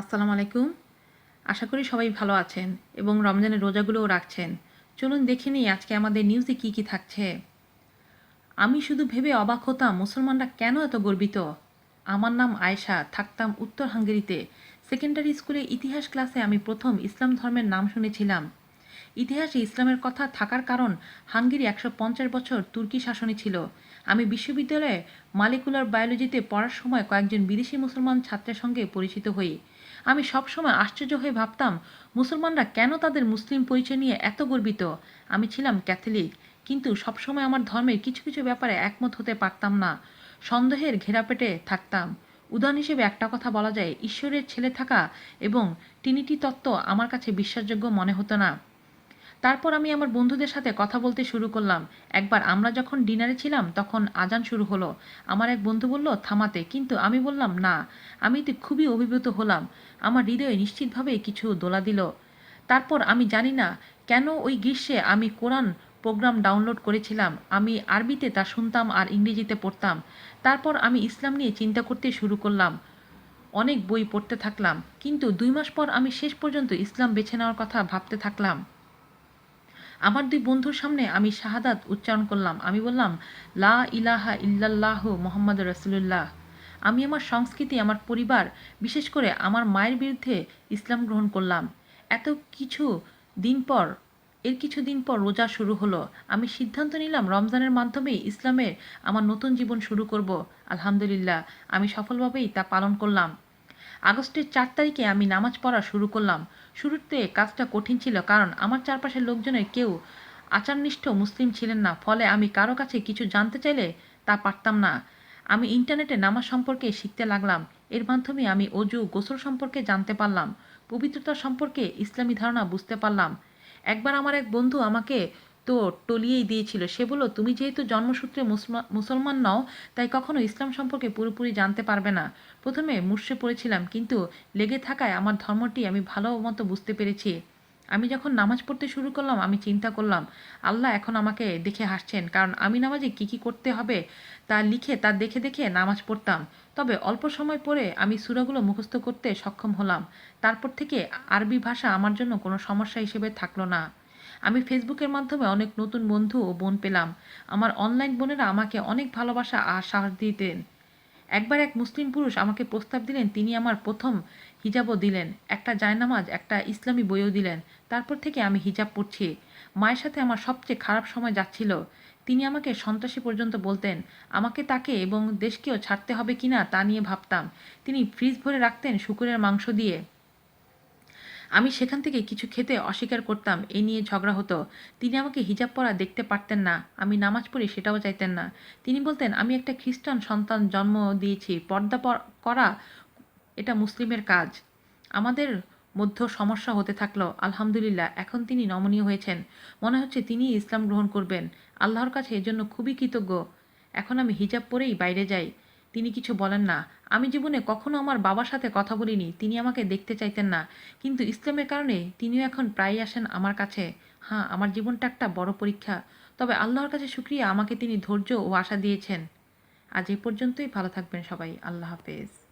আসসালামু আলাইকুম। আশা করি সবাই ভালো আছেন এবং রমজানের রোজাগুলোও রাখছেন। চলুন দেখে নিই আজকে আমাদের নিউজে কি কি থাকছে। আমি শুধু ভেবে অবাক হতাম মুসলমানরা কেন এত গর্বিত। আমার নাম আয়েশা, থাকতাম উত্তর হাঙ্গেরিতে। সেকেন্ডারি স্কুলে ইতিহাস ক্লাসে আমি প্রথম ইসলাম ধর্মের নাম শুনেছিলাম। ইতিহাসে ইসলামের কথা থাকার কারণ হাঙ্গেরি একশো পঞ্চাশ বছর তুর্কি শাসনে ছিল। আমি বিশ্ববিদ্যালয়ে মালিকুলার বায়োলজিতে পড়ার সময় কয়েকজন বিদেশি মুসলমান ছাত্রের সঙ্গে পরিচিত হই। আমি সবসময় আশ্চর্য হয়ে ভাবতাম, মুসলমানরা কেন তাদের মুসলিম পরিচয় নিয়ে এত গর্বিত? আমি ছিলাম ক্যাথলিক, কিন্তু সবসময় আমার ধর্মের কিছু কিছু ব্যাপারে একমত হতে পারতাম না। সন্দেহের ঘেরাপেটে থাকতাম। উদাহরণ হিসেবে একটা কথা বলা যায়, ঈশ্বরের ছেলে থাকা এবং টিনিটি তত্ত্ব আমার কাছে বিশ্বাসযোগ্য মনে হতো না। তারপর আমি আমার বন্ধুদের সাথে কথা বলতে শুরু করলাম। একবার আমরা যখন ডিনারে ছিলাম, তখন আজান শুরু হলো। আমার এক বন্ধু বলল, থামাতে। কিন্তু আমি বললাম, না। আমি তো খুবই অভিভূত হলাম। আমার হৃদয়ে নিশ্চিতভাবে কিছু দোলা দিল। তারপর আমি জানি না কেন ওই গ্রীষ্মে আমি কোরআন প্রোগ্রাম ডাউনলোড করেছিলাম। আমি আরবিতে তা শুনতাম আর ইংরেজিতে পড়তাম। তারপর আমি ইসলাম নিয়ে চিন্তা করতে শুরু করলাম। অনেক বই পড়তে থাকলাম। কিন্তু দুই মাস পর আমি শেষ পর্যন্ত ইসলাম বেছে নেওয়ার কথা ভাবতে থাকলাম। আমার দুই বন্ধুর সামনে আমি শাহাদাত উচ্চারণ করলাম। আমি বললাম, লা ইলাহা ইল্লাল্লাহ মোহাম্মদ রসুল্লাহ আমি আমার সংস্কৃতি, আমার পরিবার, বিশেষ করে আমার মায়ের বিরুদ্ধে ইসলাম গ্রহণ করলাম। এত কিছু দিন পর, এর কিছুদিন পর রোজা শুরু হলো। আমি সিদ্ধান্ত নিলাম, রমজানের মাধ্যমে ইসলামের আমার নতুন জীবন শুরু করব। আলহামদুলিল্লাহ, আমি সফলভাবেই তা পালন করলাম। আগস্টের চার তারিখে আমি নামাজ পড়া শুরু করলাম। শুরুতে কাজটা কঠিন ছিল কারণ আমার চারপাশের লোকজনের কেউ আচারনিষ্ঠ মুসলিম ছিলেন না। ফলে আমি কারও কাছে কিছু জানতে চাইলে তা পারতাম না। আমি ইন্টারনেটে নামাজ সম্পর্কে শিখতে লাগলাম। এর মাধ্যমে আমি অজু, গোসল সম্পর্কে জানতে পারলাম। পবিত্রতা সম্পর্কে ইসলামী ধারণা বুঝতে পারলাম। একবার আমার এক বন্ধু আমাকে তো টলিয়েই দিয়েছিল। সে বলল, তুমি যেহেতু জন্মসূত্রে মুসলমান নও, তাই কখনো ইসলাম সম্পর্কে পুরোপুরি জানতে পারবে না। প্রথমে মুর্শে পড়েছিলাম, কিন্তু লেগে থাকায় আমার ধর্মটি আমি ভালো মতো বুঝতে পেরেছি। আমি যখন নামাজ পড়তে শুরু করলাম, আমি চিন্তা করলাম, আল্লাহ এখন আমাকে দেখে হাসছেন, কারণ আমি নামাজে কী কী করতে হবে তা লিখে, তা দেখে দেখে নামাজ পড়তাম। তবে অল্প সময় পরে আমি সুরাগুলো মুখস্থ করতে সক্ষম হলাম। তারপর থেকে আরবি ভাষা আমার জন্য কোনো সমস্যা হিসেবে থাকল না। আমি ফেসবুকের মাধ্যমে অনেক নতুন বন্ধু ও বোন পেলাম। আমার অনলাইন বোনেরা আমাকে অনেক ভালোবাসা আর সাহস দিতেন। একবার এক মুসলিম পুরুষ আমাকে প্রস্তাব দিলেন, তিনি আমার প্রথম হিজাবও দিলেন। একটা জায়নামাজ, একটা ইসলামী বইও দিলেন। তারপর থেকে আমি হিজাব পড়ছি। মায়ের সাথে আমার সবচেয়ে খারাপ সময় যাচ্ছিল। তিনি আমাকে সন্ত্রাসী পর্যন্ত বলতেন, আমাকে তাকে এবং দেশকেও ছাড়তে হবে কিনা তা নিয়ে ভাবতাম। তিনি ফ্রিজ ভরে রাখতেন শুকুরের মাংস দিয়ে। আমি সেখান থেকে কিছু খেতে অস্বীকার করতাম, এ নিয়ে ঝগড়া হতো। তিনি আমাকে হিজাব পরা দেখতে পারতেন না, আমি নামাজ পড়ি সেটাও চাইতেন না। তিনি বলতেন, আমি একটা খ্রিস্টান সন্তান জন্ম দিয়েছি, পর্দা করা এটা মুসলিমের কাজ। আমাদের মধ্য সমস্যা হতে থাকল, আলহামদুলিল্লাহ, এখন তিনি নমনীয় হয়েছেন। মনে হচ্ছে তিনি ইসলাম গ্রহণ করবেন। আল্লাহর কাছে এজন্য খুবই কৃতজ্ঞ। এখন আমি হিজাব পরেই বাইরে যাই। তিনি কিছু বলেন না। আমি জীবনে কখনো আমার বাবার সাথে কথা বলিনি, তিনি আমাকে দেখতে চাইতেন না। কিন্তু ইসলামের কারণে তিনিও এখন প্রায়ই আসেন আমার কাছে। হ্যাঁ আমার জীবনটা একটা বড় পরীক্ষা। তবে আল্লাহর কাছে শুক্রিয়া, আমাকে তিনি ধৈর্য ও আশা দিয়েছেন। আজ এ পর্যন্তই, ভালো থাকবেন সবাই। আল্লাহ হাফেজ।